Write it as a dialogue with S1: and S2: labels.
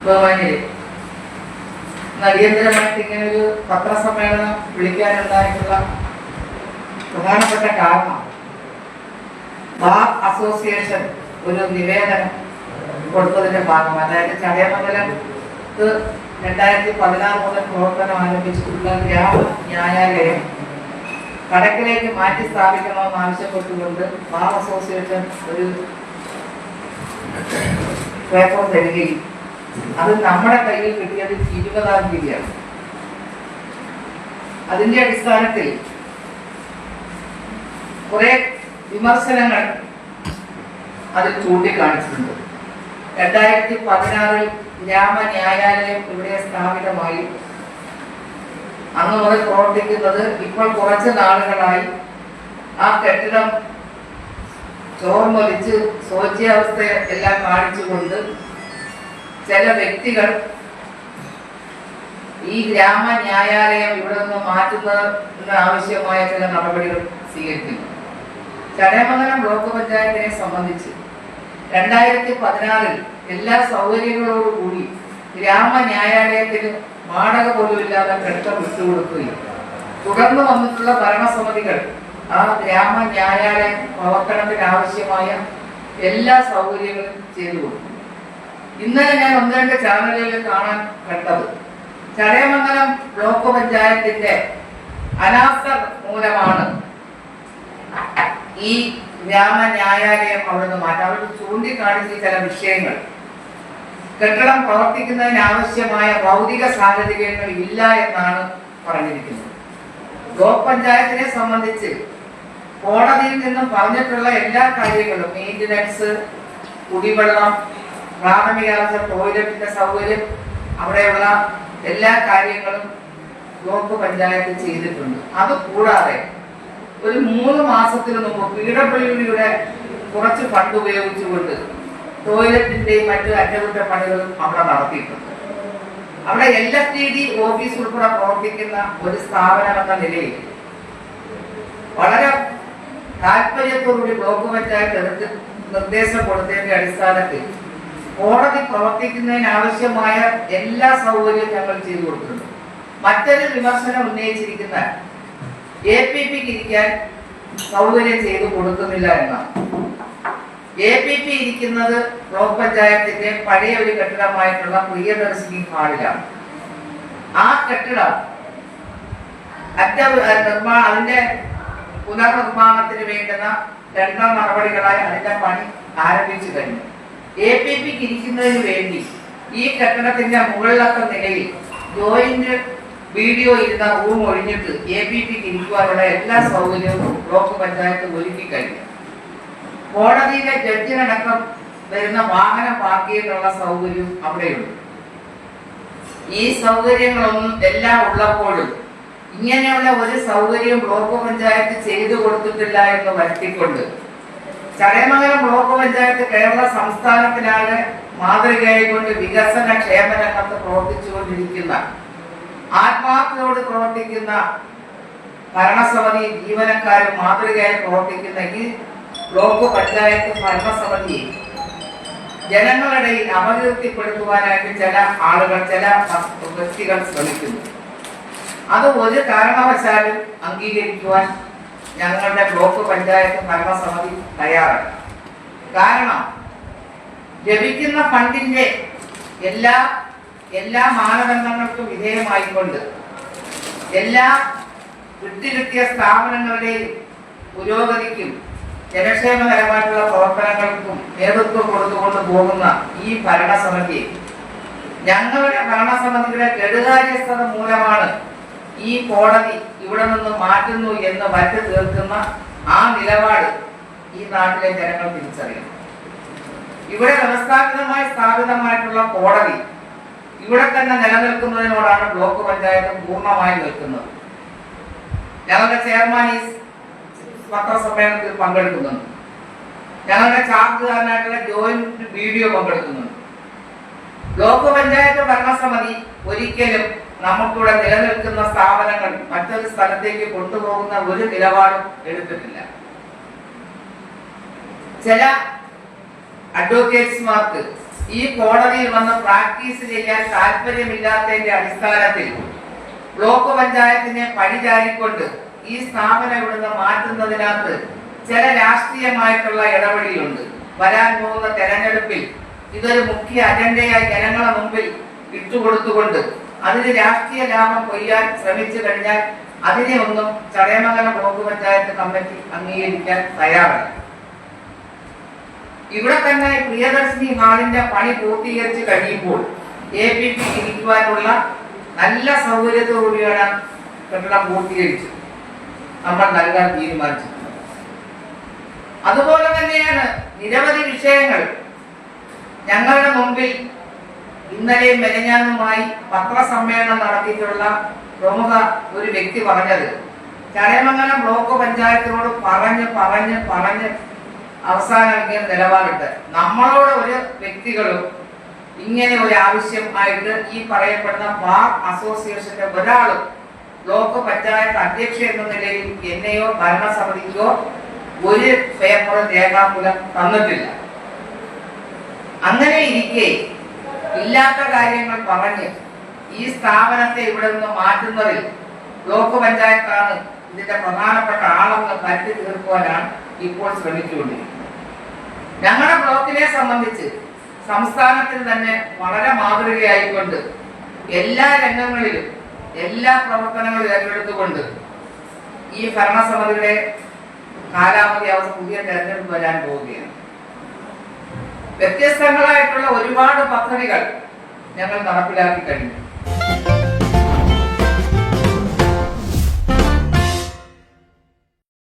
S1: ബഹുമാനിയെ അടിയന്തരമായിട്ട് ഇങ്ങനെ ഒരു പത്രസമ്മേളനം വിളിക്കാനുണ്ടായിട്ടുള്ള പ്രധാനപ്പെട്ട കാരണം ബാർ അസോസിയേഷൻ ഒരു നിവേദനം കൊടുത്തതിന്റെ ഭാഗം അതായത് ചടയമംഗലം രണ്ടായിരത്തി പതിനാറ് മുതൽ പ്രവർത്തനം ആരംഭിച്ചിട്ടുള്ള ഗ്രാമ ന്യായാലയം കടക്കിലേക്ക് മാറ്റി സ്ഥാപിക്കണമെന്ന് ആവശ്യപ്പെട്ടുകൊണ്ട് ബാർ അസോസിയേഷൻ ഒരു പേപ്പർ തരികയും അത് നമ്മുടെ കയ്യിൽ കിട്ടിയത് ഇരുപതാം തീയതിയാണ്. അതിന്റെ അടിസ്ഥാനത്തിൽ കുറെ വിമർശനങ്ങൾ അതിൽ ചൂണ്ടിക്കാണിച്ചിട്ടുണ്ട്. രണ്ടായിരത്തി പതിനാറിൽ ഗ്രാമ ന്യായാലയം ഇവിടെ സ്ഥാപിതമായി. അന്ന് മുതൽ പ്രവർത്തിക്കുന്നത് ഇപ്പോൾ കുറച്ച് നാളുകളായി. ആ കെട്ടിടം ചോർന്നൊലിച്ച് ശോച്യാവസ്ഥ എല്ലാം കാണിച്ചുകൊണ്ട് ചില വ്യക്തികൾ ഈ ഗ്രാമ ന്യായാലയം ഇവിടെ നിന്ന് മാറ്റുന്നതിന് ആവശ്യമായ ചില നടപടികൾ സ്വീകരിക്കുന്നു. ചടയമംഗലം ബ്ലോക്ക് പഞ്ചായത്തിനെ സംബന്ധിച്ച് രണ്ടായിരത്തി പതിനാറിൽ എല്ലാ സൗകര്യങ്ങളോടുകൂടി ഗ്രാമ ന്യായാലയത്തിന് വാടക പോലും ഇല്ലാതെ കെട്ടിടം വിട്ടുകൊടുക്കുകയും തുടർന്ന് വന്നിട്ടുള്ള ഭരണസമിതികൾ ആ ഗ്രാമ ന്യായാലയം പ്രവർത്തനത്തിന് ആവശ്യമായ എല്ലാ സൗകര്യങ്ങളും ചെയ്തു കൊടുക്കും. ഇന്നലെ ഞാൻ ഒന്ന് രണ്ട് ചാനലുകളിൽ കാണാൻ കണ്ടത്. ചടയമംഗലം ബ്ലോക്ക് പഞ്ചായത്തിന്റെ അനാസർ മൂലമാണ് ഈ ഗ്രാമ ന്യായാലയം അവിടുന്ന് മാറ്റാം. അവർ ചൂണ്ടിക്കാണിച്ച ചില വിഷയങ്ങൾ. കെട്ടിടം പ്രവർത്തിക്കുന്നതിന് ആവശ്യമായ ഭൗതിക സാഹചര്യങ്ങൾ ഇല്ല എന്നാണ് പറഞ്ഞിരിക്കുന്നത്. ബ്ലോക്ക് പഞ്ചായത്തിനെ സംബന്ധിച്ച് കോടതിയിൽ നിന്നും പറഞ്ഞിട്ടുള്ള എല്ലാ കാര്യങ്ങളും മെയിന്റനൻസ് കുടിവെള്ളം പ്രാഥമികാവസ്ഥ ടോയ്ലറ്റിന്റെ സൗകര്യം അവിടെയുള്ള എല്ലാ കാര്യങ്ങളും ബ്ലോക്ക് പഞ്ചായത്ത് ചെയ്തിട്ടുണ്ട്. അത് കൂടാതെ ഒരു മൂന്ന് മാസത്തിന് മുമ്പ് പീഡബ്ല്യൂഡിയുടെ കുറച്ച് ഫണ്ട് ഉപയോഗിച്ചുകൊണ്ട് ടോയ്ലറ്റിന്റെയും മറ്റു അറ്റകുറ്റപ്പണികളും അവിടെ നടത്തിയിട്ടുണ്ട്. അവിടെ L F T D office ഉൾപ്പെടെ പ്രവർത്തിക്കുന്ന ഒരു സ്ഥാപനം എന്ന നിലയിൽ വളരെ താല്പര്യത്തോടുകൂടി ബ്ലോക്ക് പഞ്ചായത്ത് നിർദ്ദേശം കൊടുത്തതിന്റെ അടിസ്ഥാനത്തിൽ കോടതി പ്രവർത്തിക്കുന്നതിന് ആവശ്യമായ എല്ലാ സൗകര്യവും ഞങ്ങൾ ചെയ്തു കൊടുക്കുന്നു മറ്റൊരു വിമർശനം ഉന്നയിച്ചിരിക്കുന്ന എ പി പിക്ക് ഇരിക്കാൻ സൗകര്യം ചെയ്തു കൊടുക്കുന്നില്ല എന്നാണ്. എ പി പി ഇരിക്കുന്നത് ബ്ലോക്ക് പഞ്ചായത്തിന്റെ പഴയ ഒരു കെട്ടിടമായിട്ടുള്ള പ്രിയദർശിനി ഹാളിലാണ്. ആ കെട്ടിടം അറ്റ നിർമ്മാണം അതിന്റെ പുനർനിർമ്മാണത്തിന് വേണ്ടുന്ന രണ്ടാം നടപടികളായി അതിന്റെ പണി ആരംഭിച്ചു കഴിഞ്ഞു. എ പി പിക്ക് ഇരിക്കുന്നതിന് വേണ്ടി ഈ കെട്ടിടത്തിന്റെ മുകളിലത്തെ നിലയിൽ ജോയിന്റ് വീഡിയോ ഇരുന്ന റൂം ഒഴിഞ്ഞിട്ട് എ പി പിക്ക് ഇരിക്കുവാനുള്ള എല്ലാ സൗകര്യവും ബ്ലോക്ക് പഞ്ചായത്ത് ഒരുക്കി കഴിഞ്ഞു. കോടതിയിലെ ജഡ്ജിനടക്കം വരുന്ന വാഹനം പാർക്ക് ചെയ്യാനുള്ള സൗകര്യവും അവിടെയുണ്ട്. ഈ സൗകര്യങ്ങളൊന്നും എല്ലാം ഉള്ളപ്പോഴും ഇങ്ങനെയുള്ള ഒരു സൗകര്യം ബ്ലോക്ക് പഞ്ചായത്ത് ചെയ്തു കൊടുത്തിട്ടില്ല എന്ന് വരുത്തിക്കൊണ്ട് ചടയമംഗലം ബ്ലോക്ക് പഞ്ചായത്ത് കേരള സംസ്ഥാനത്തിനാകെ മാതൃകയായിക്കൊണ്ട് വികസന ക്ഷേമ രംഗത്ത് പ്രവർത്തിച്ചുകൊണ്ടിരിക്കുന്ന ആത്മാർത്ഥയോട് പ്രവർത്തിക്കുന്ന ഭരണസമിതി ജീവനക്കാരും മാതൃകയായി പ്രവർത്തിക്കുന്ന ഈ ബ്ലോക്ക് പഞ്ചായത്ത് ഭരണസമിതി ജനങ്ങളിടയിൽ അപകീർത്തിപ്പെടുത്തുവാനായിട്ട് ചില ആളുകൾ ചില വ്യക്തികൾ ശ്രമിക്കുന്നു. അത് ഒരു കാരണവശാലും അംഗീകരിക്കുവാൻ ഞങ്ങളുടെ ബ്ലോക്ക് പഞ്ചായത്ത് ഭരണസമിതി തയ്യാറാണ് കാരണം ലഭിക്കുന്ന ഫണ്ടിന്റെ എല്ലാ എല്ലാ മാനദണ്ഡങ്ങൾക്കും വിധേയമായിക്കൊണ്ട് എല്ലാ വിട്ടിരുത്തിയ സ്ഥാപനങ്ങളുടെയും പുരോഗതിക്കും ജനക്ഷേമകരമായിട്ടുള്ള പ്രവർത്തനങ്ങൾക്കും നേതൃത്വം കൊടുത്തുകൊണ്ട് പോകുന്ന ഈ ഭരണസമിതി ഞങ്ങളുടെ ഭരണസമിതിയുടെ കെടുകാര്യസ്ഥത മൂലമാണ് ഈ കോടതി ഇവിടെ നിന്ന് മാറ്റുന്നു എന്ന് വറ്റ് തീർക്കുന്ന ആ നിലപാട് ഈ നാട്ടിലെ ജനങ്ങൾ തിരിച്ചറിയണം ഇവിടെ വ്യവസ്ഥാപിതമായി സ്ഥാപിതമായിട്ടുള്ള കോടതി ഇവിടെ തന്നെ നിലനിൽക്കുന്നതിനോടാണ് ബ്ലോക്ക് പഞ്ചായത്ത് പൂർണമായി നിൽക്കുന്നത്. ഞങ്ങളുടെ ചെയർമാൻ ഈ പത്രസമ്മേളനത്തിൽ പങ്കെടുക്കുന്നുണ്ട്. ഞങ്ങളുടെ ചാർജുകാരനായിട്ടുള്ള ജോയിന്റ് വീഡിയോ പങ്കെടുക്കുന്നുണ്ട്. ബ്ലോക്ക് പഞ്ചായത്ത് ഭരണസമിതി ഒരിക്കലും നമുക്കിവിടെ നിലനിൽക്കുന്ന സ്ഥാപനങ്ങൾ മറ്റൊരു സ്ഥലത്തേക്ക് കൊണ്ടുപോകുന്ന ഒരു നിലപാടും എടുത്തിട്ടില്ല. ചില അഡ്വക്കേറ്റ്സ്മാർക്ക് ഈ കോടതിയിൽ വന്ന് പ്രാക്ടീസ് ചെയ്യാൻ താല്പര്യമില്ലാത്തതിന്റെ അടിസ്ഥാനത്തിൽ ബ്ലോക്ക് പഞ്ചായത്തിനെ പഴിചാരിക്കൊണ്ട് ഈ സ്ഥാപനം ഇവിടുന്ന് മാറ്റുന്നതിനകത്ത് ചില രാഷ്ട്രീയമായിട്ടുള്ള ഇടപെടലുണ്ട്. വരാൻ പോകുന്ന തെരഞ്ഞെടുപ്പിൽ ഇതൊരു മുഖ്യ അജണ്ടയായി ജനങ്ങളെ മുമ്പിൽ ഇട്ടുകൊടുത്തുകൊണ്ട് അതിന് രാഷ്ട്രീയ ലാഭം കൊയ്യാൻ ശ്രമിച്ചു കഴിഞ്ഞാൽ അതിനെ ഒന്നും ചടയമംഗലം ബ്ലോക്ക് പഞ്ചായത്ത് കമ്മിറ്റി അംഗീകരിക്കാൻ തയ്യാറല്ല. ഇവിടെ തന്നെ പ്രിയദർശിനി ഹാളിന്റെ പണി പൂർത്തീകരിച്ച് കഴിയുമ്പോൾ എ പി പി ഇരിക്കുവാനുള്ള നല്ല സൗകര്യത്തോടുകൂടിയാണ് കെട്ടിടം പൂർത്തീകരിച്ചത്. നമ്മൾ നൽകാൻ തീരുമാനിച്ചത് അതുപോലെ തന്നെയാണ് നിരവധി വിഷയങ്ങൾ ഞങ്ങളുടെ മുമ്പിൽ ഇന്നലെയും മെനഞ്ഞാന്നുമായി പത്രസമ്മേളനം നടത്തിയിട്ടുള്ള പ്രമുഖ ഒരു വ്യക്തി പറഞ്ഞത് ചടയമംഗലം ബ്ലോക്ക് പഞ്ചായത്തിനോട് പറഞ്ഞ് പറഞ്ഞ് പറഞ്ഞ് അവസാനം ഇങ്ങനെ നിലപാടിട്ട്. നമ്മളോട് ഒരു വ്യക്തികളും ഇങ്ങനെ ഒരു ആവശ്യമായിട്ട് ഈ പറയപ്പെടുന്ന ബാർ അസോസിയേഷന്റെ ഒരാളും ബ്ലോക്ക് പഞ്ചായത്ത് അധ്യക്ഷ എന്ന നിലയിൽ എന്നെയോ ഭരണസമിതിക്കോ ഒരു പേപ്പറും രേഖാമൂലം തന്നിട്ടില്ല. അങ്ങനെ ഇരിക്കെ ഇല്ലാത്ത കാര്യങ്ങൾ പറഞ്ഞ് ഈ സ്ഥാപനത്തെ ഇവിടെ നിന്ന് മാറ്റുന്നതിൽ ബ്ലോക്ക് പഞ്ചായത്താണ് ഇതിന്റെ പ്രധാനപ്പെട്ട ആളെന്ന് കരുതി തീർക്കുവാനാണ് ഇപ്പോൾ ശ്രമിച്ചുകൊണ്ടിരിക്കുന്നത്. ഞങ്ങളുടെ ബ്ലോക്കിനെ സംബന്ധിച്ച് സംസ്ഥാനത്തിൽ തന്നെ വളരെ മാതൃകയായിക്കൊണ്ട് എല്ലാ രംഗങ്ങളിലും എല്ലാ പ്രവർത്തനങ്ങളും ഏറ്റെടുത്തുകൊണ്ട് ഈ ഭരണസമിതിയുടെ കാലാവധി അവർ പുതിയ തെരഞ്ഞെടുപ്പ് വരാൻ പോവുകയാണ്. വ്യത്യസ്തങ്ങളായിട്ടുള്ള ഒരുപാട് പദ്ധതികൾ ഞങ്ങൾ നടപ്പിലാക്കി കഴിഞ്ഞു.